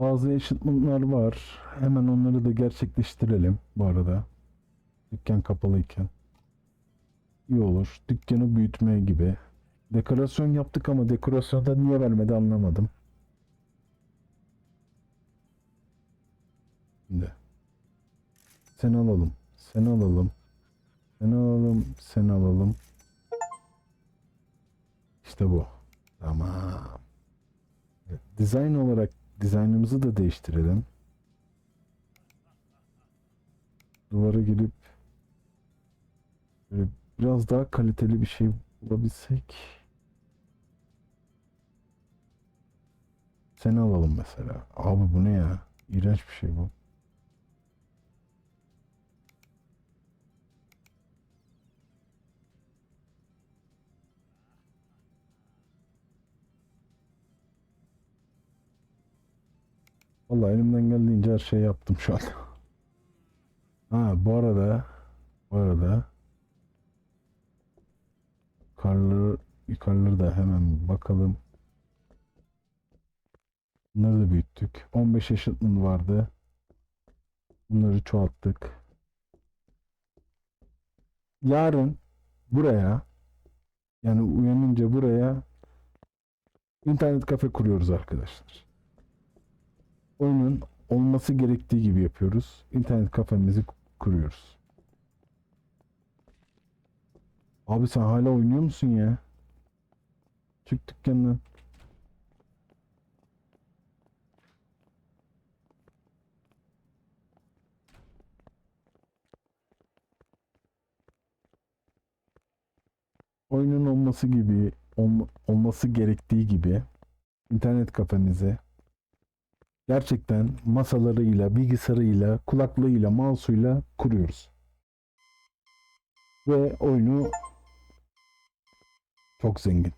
Bazı eşitmanlar var. Hemen onları da gerçekleştirelim bu arada. Dükkan kapalıyken. İyi olur. Dükkanı büyütme gibi. Dekorasyon yaptık ama dekorasyonda niye vermedi anlamadım. Şimdi. Seni alalım. Seni alalım. Seni alalım. Seni alalım. İşte bu. Tamam. Dizayn olarak dizaynımızı da değiştirelim. Duvara böyle biraz daha kaliteli bir şey bulabilsek. Seni alalım mesela. Abi bu ne ya? İğrenç bir şey bu. Vallahi elimden geldiğince her şeyi yaptım şu an. Ha bu arada bu arada yukarıları yukarıları da hemen bakalım. Bunları da büyüttük. 15 eşitmin vardı. Bunları çoğalttık. Yarın buraya yani uyanınca buraya internet kafe kuruyoruz arkadaşlar oyunun olması gerektiği gibi yapıyoruz. İnternet kafemizi kuruyoruz. Abi sen hala oynuyor musun ya? Çık dükkandan. Oyunun olması gibi, olma- olması gerektiği gibi internet kafemizi gerçekten masalarıyla, bilgisayarıyla, kulaklığıyla, mouse'uyla kuruyoruz. Ve oyunu çok zengin.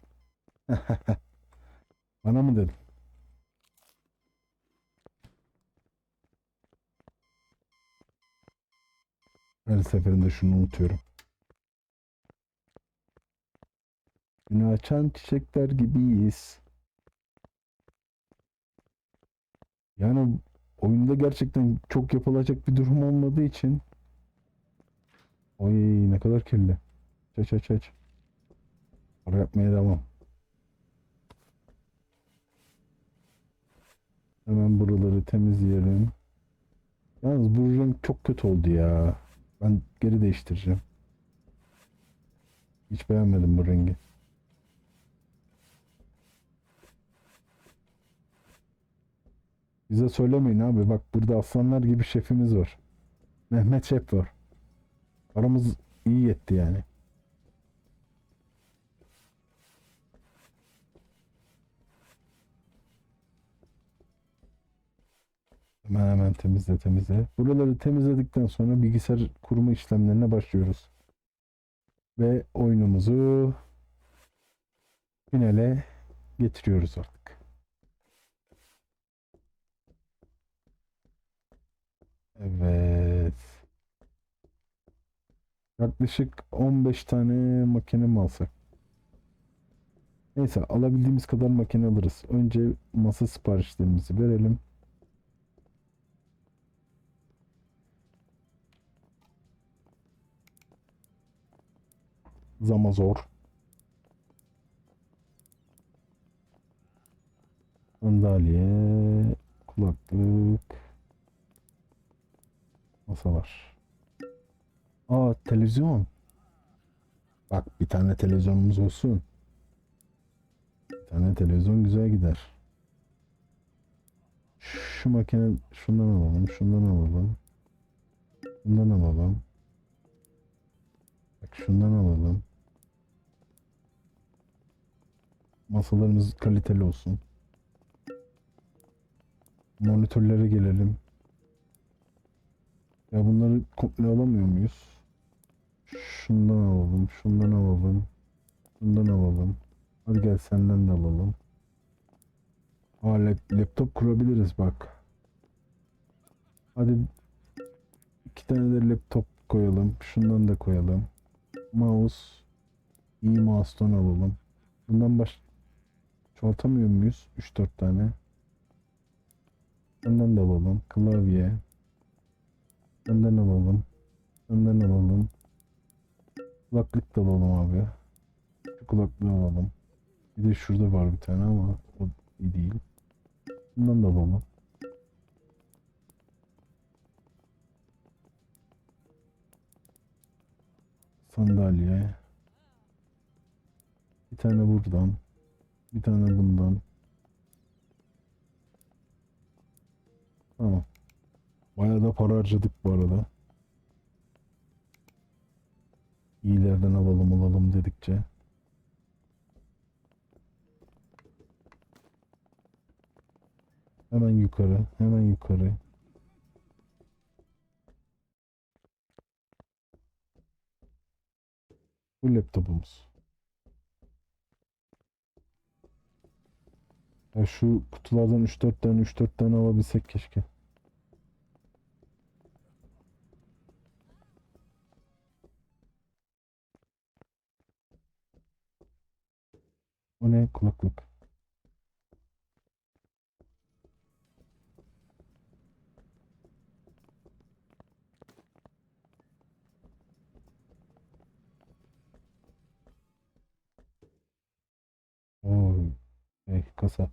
Bana mı dedin? Her seferinde şunu unutuyorum. Günü açan çiçekler gibiyiz. Yani oyunda gerçekten çok yapılacak bir durum olmadığı için Oy ne kadar kirli. Aç aç aç. Para yapmaya devam. Hemen buraları temizleyelim. Yalnız bu renk çok kötü oldu ya. Ben geri değiştireceğim. Hiç beğenmedim bu rengi. Bize söylemeyin abi. Bak burada aslanlar gibi şefimiz var. Mehmet Şef var. Aramız iyi yetti yani. Hemen hemen temizle temizle. Buraları temizledikten sonra bilgisayar kurma işlemlerine başlıyoruz. Ve oyunumuzu finale getiriyoruz artık. Evet. Yaklaşık 15 tane makine mi alsak? Neyse alabildiğimiz kadar makine alırız. Önce masa siparişlerimizi verelim. Zamazor. Sandalye, kulaklık, masalar. Aa televizyon. Bak bir tane televizyonumuz olsun. Bir tane televizyon güzel gider. Şu makine şundan alalım, şundan alalım. Şundan alalım. Bak şundan alalım. Masalarımız kaliteli olsun. Monitörlere gelelim. Ya bunları komple alamıyor muyuz? Şundan alalım, şundan alalım. Şundan alalım. Hadi gel senden de alalım. Aa, lap- laptop kurabiliriz bak. Hadi iki tane de laptop koyalım. Şundan da koyalım. Mouse. iyi mouse'dan alalım. Bundan baş çoğaltamıyor muyuz? 3-4 tane. Senden de alalım. Klavye. Senden alalım. Senden alalım. Kulaklık da alalım abi. Şu kulaklığı alalım. Bir de şurada var bir tane ama o iyi değil. Bundan da alalım. Sandalye. Bir tane buradan. Bir tane bundan. Tamam. Bayağı da para harcadık bu arada. İyilerden alalım alalım dedikçe. Hemen yukarı, hemen yukarı. Bu laptopumuz. Ya şu kutulardan 3-4 tane 3-4 tane alabilsek keşke. O ne kulaklık? Oo, şey, kasa.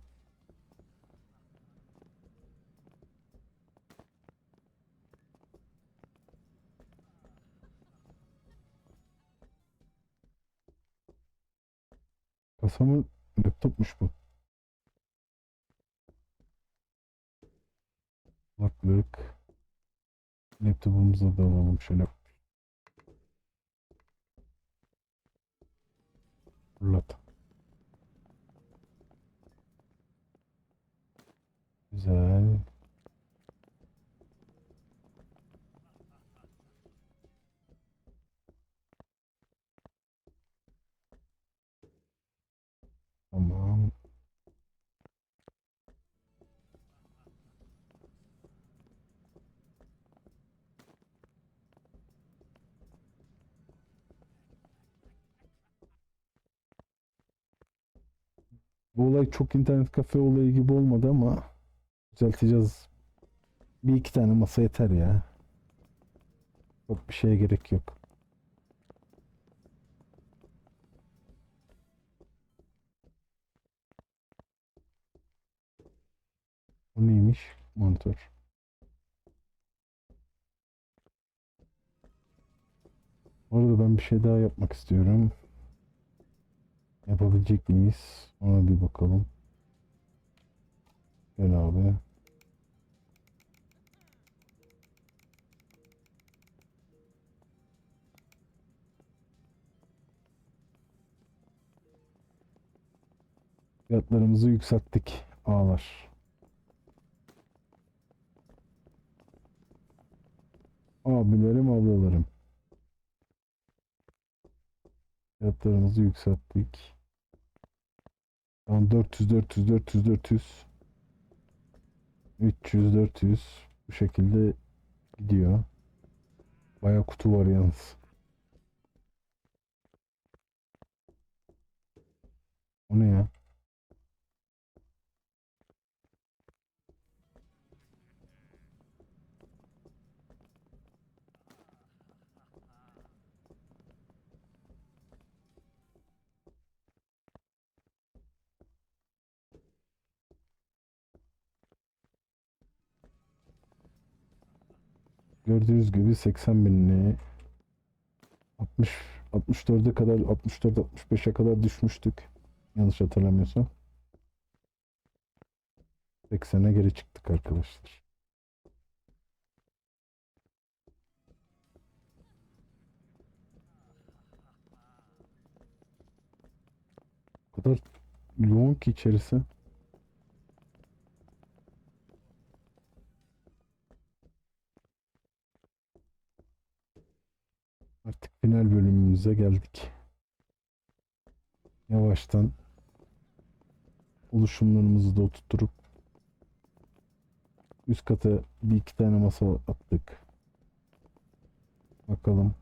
Kasa mı? Laptopmuş bu. Kulaklık. Laptopumuza da alalım şöyle. Fırlat. Güzel. Tamam. Bu olay çok internet kafe olayı gibi olmadı ama düzelteceğiz. Bir iki tane masa yeter ya. Çok bir şeye gerek yok. Bu neymiş? Monitör. Bu arada ben bir şey daha yapmak istiyorum. Yapabilecek miyiz? Ona bir bakalım. Gel abi. Fiyatlarımızı yükselttik ağlar. Abilerim ablalarım. Fiyatlarımızı yükselttik. An 400 400 400 400 300 400 bu şekilde gidiyor. Bayağı kutu var yalnız. O ne ya? Gördüğünüz gibi 80 binli 60 64'e kadar 64 65'e kadar düşmüştük. Yanlış hatırlamıyorsam. 80'e geri çıktık arkadaşlar. O kadar yoğun ki içerisi. Artık final bölümümüze geldik. Yavaştan oluşumlarımızı da oturtup üst kata bir iki tane masa attık. Bakalım.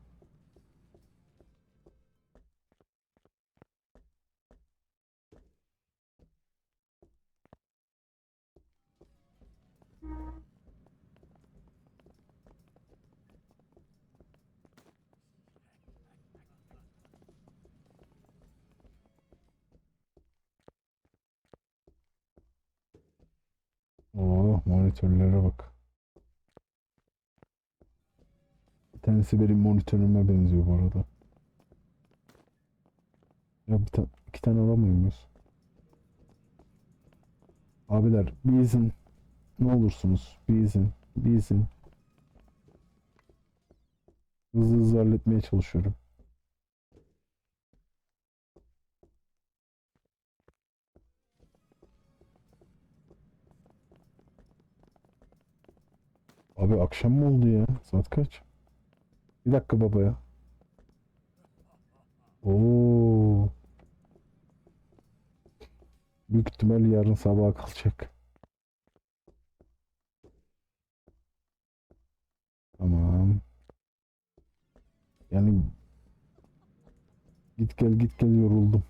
Monitörlere bak. Bir tanesi benim monitörüme benziyor bu arada. Ya bir ta- iki tane alamıyor muyuz? Abiler bir izin. Ne olursunuz bir izin. Bir izin. Hızlı hızlı halletmeye çalışıyorum. Abi akşam mı oldu ya? Saat kaç? Bir dakika baba ya. Oo. Büyük ihtimal yarın sabaha kalacak. Tamam. Yani git gel git gel yoruldum.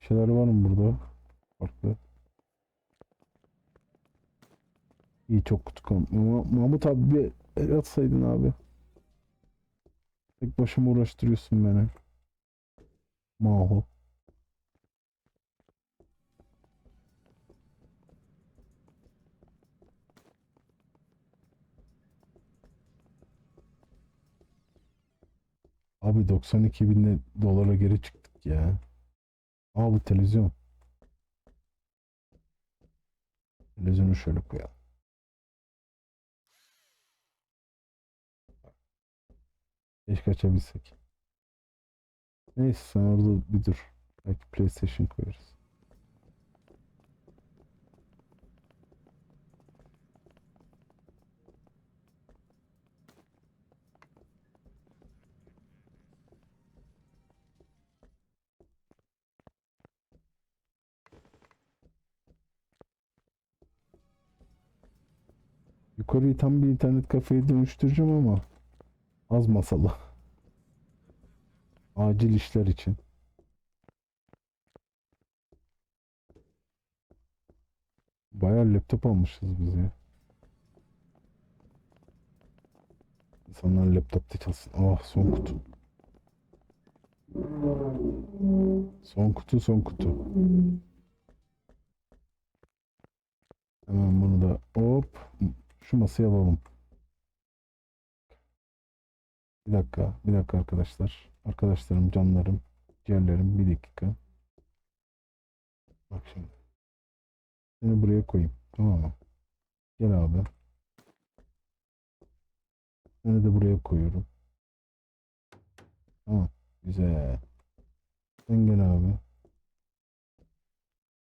Bir şeyler var mı burada? Farklı. İyi çok kutu kaldı. Mah- Mahmut abi bir el atsaydın abi. Tek başıma uğraştırıyorsun beni. Maho. Abi 92 bin dolara geri çıktık ya. Aa bu televizyon. Televizyonu şöyle koyalım. Keşke açabilsek. Neyse sen orada bir dur. Belki PlayStation koyarız. Yukarıyı tam bir internet kafeye dönüştüreceğim ama az masalı. Acil işler için. Bayağı laptop almışız biz ya. İnsanlar laptopta çalışsın. Ah son kutu. Son kutu son kutu. Hemen bunu da hop şu masaya alalım. Bir dakika, bir dakika arkadaşlar. Arkadaşlarım, canlarım, ciğerlerim bir dakika. Bak şimdi. Seni buraya koyayım. Tamam mı? Gel abi. Seni de buraya koyuyorum. Tamam. Güzel. Sen gel abi.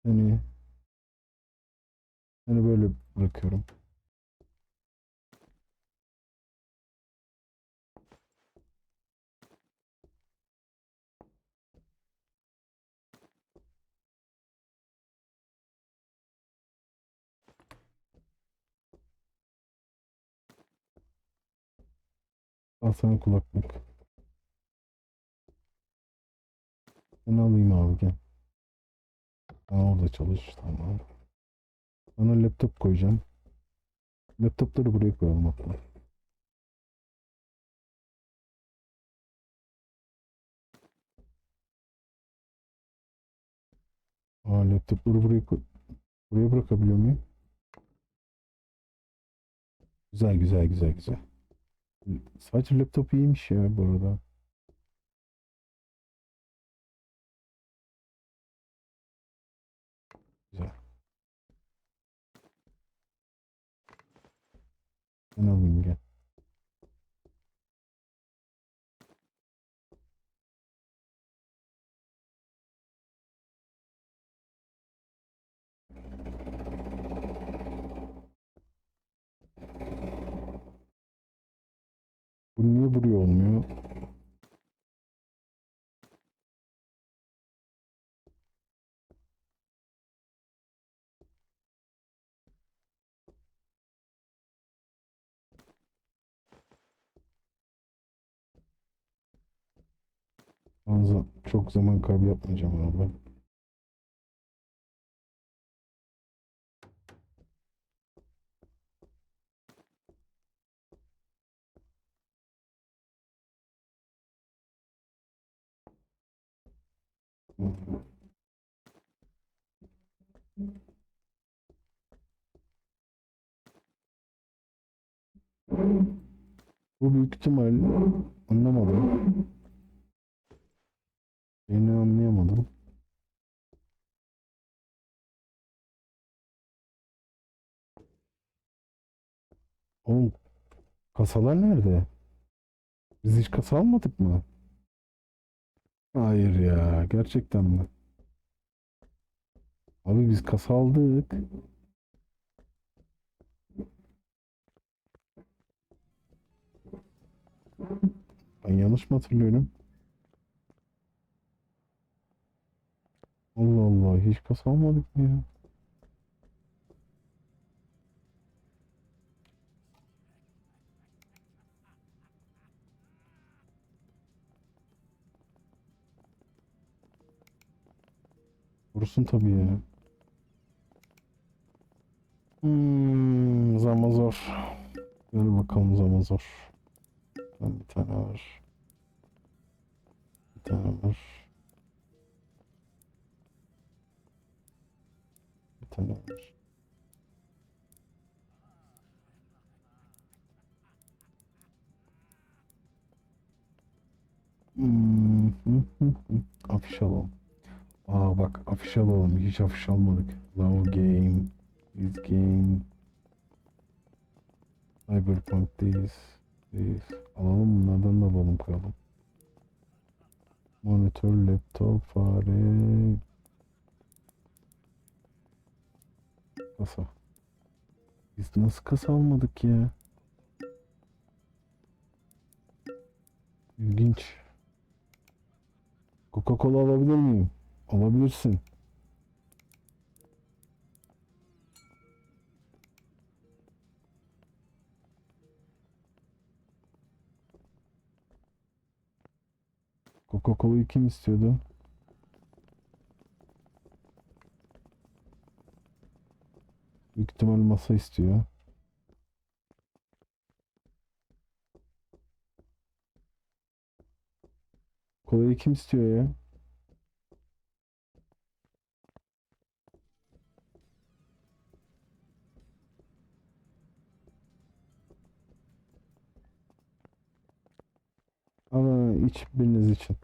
Seni seni böyle bırakıyorum. Al sana kulaklık. Ben alayım abi gel. Sen orada çalış. Tamam. Sana laptop koyacağım. Laptopları buraya koyalım hatta. Aa laptopları buraya koy buraya bırakabiliyor muyum? Güzel güzel güzel güzel. Sadece laptop iyiymiş ya bu arada. Güzel. Ben alayım gel. Niye buraya olmuyor? Çok zaman kaybı yapmayacağım abi. Bu büyük ihtimal anlamadım. Beni anlayamadım. Oğlum kasalar nerede? Biz hiç kasa almadık mı? Hayır ya, gerçekten mi? Abi biz kasa aldık. Ben yanlış mı hatırlıyorum? Allah Allah, hiç kasa almadık ya? Vursun tabii ya. Hmm, zaman zor. Gel bakalım zaman zor. Bir tane var. Bir tane var. Bir tane var. Hmm. Afiş alalım. Aa bak afiş alalım. Hiç afiş almadık. Love game. This game. Cyberpunk this. This. Alalım bunlardan da alalım koyalım. Monitör, laptop, fare. Kasa. Biz nasıl kasa almadık ya? İlginç. Coca-Cola alabilir miyim? Alabilirsin. Coca-Cola'yı kim istiyordu? Büyük ihtimal masa istiyor. Kolayı kim istiyor ya? Ama iç biriniz için.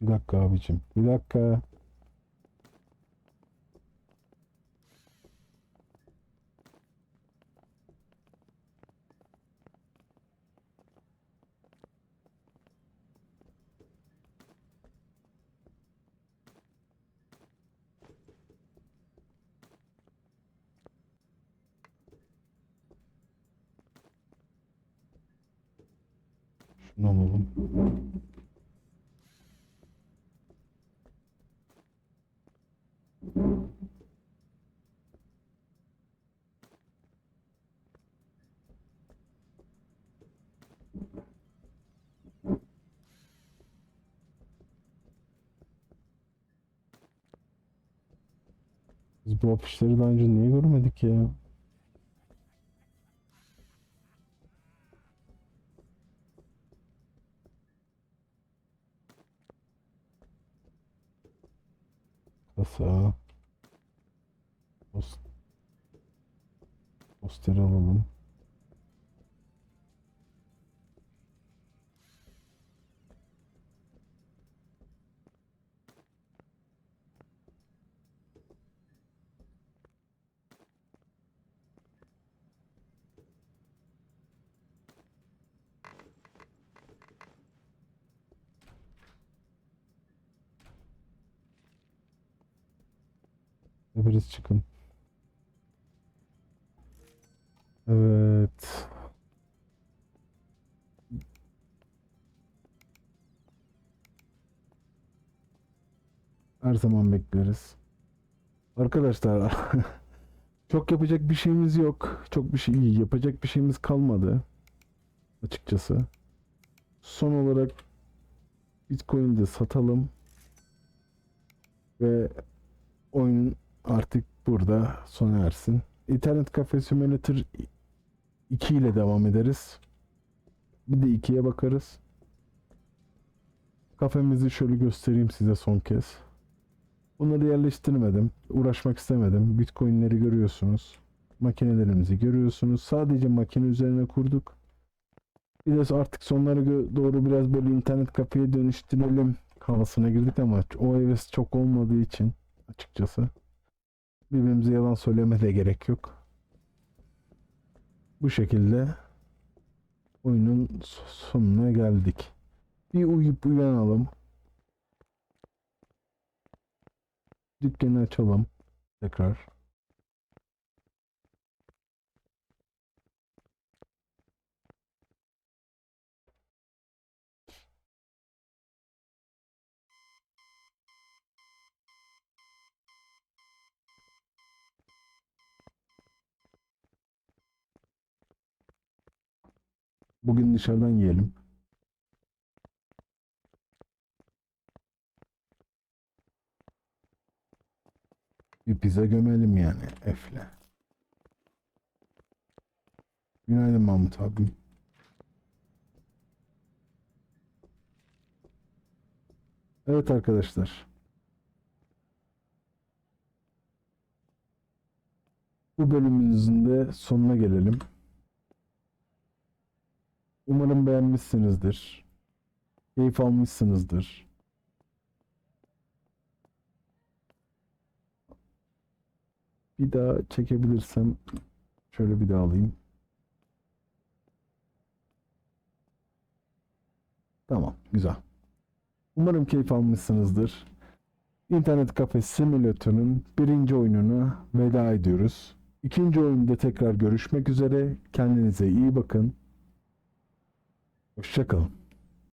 Bir dakika abicim. Bir dakika. Şunu alalım. Biz bu afişleri daha önce niye görmedik ya? Kasa. Post. Poster alalım. Hepiniz çıkın. Evet. Her zaman bekleriz. Arkadaşlar çok yapacak bir şeyimiz yok. Çok bir şey yapacak bir şeyimiz kalmadı. Açıkçası. Son olarak Bitcoin'i satalım. Ve oyun artık burada sona ersin. İnternet Cafe Simulator 2 ile devam ederiz. Bir de 2'ye bakarız. Kafemizi şöyle göstereyim size son kez. Bunları yerleştirmedim. Uğraşmak istemedim. Bitcoin'leri görüyorsunuz. Makinelerimizi görüyorsunuz. Sadece makine üzerine kurduk. Bir de artık sonlara doğru biraz böyle internet kafeye dönüştürelim havasına girdik ama o heves çok olmadığı için açıkçası birbirimize yalan söyleme de gerek yok. Bu şekilde oyunun so- sonuna geldik. Bir uyuyup uyanalım. Dükkanı açalım tekrar. Bugün dışarıdan yiyelim. Bir pizza gömelim yani Efle. Günaydın Mahmut abim. Evet arkadaşlar. Bu bölümümüzün de sonuna gelelim. Umarım beğenmişsinizdir. Keyif almışsınızdır. Bir daha çekebilirsem şöyle bir daha alayım. Tamam, güzel. Umarım keyif almışsınızdır. İnternet Kafe Simülatör'ün birinci oyununa veda ediyoruz. İkinci oyunda tekrar görüşmek üzere. Kendinize iyi bakın. Hoşçakalın.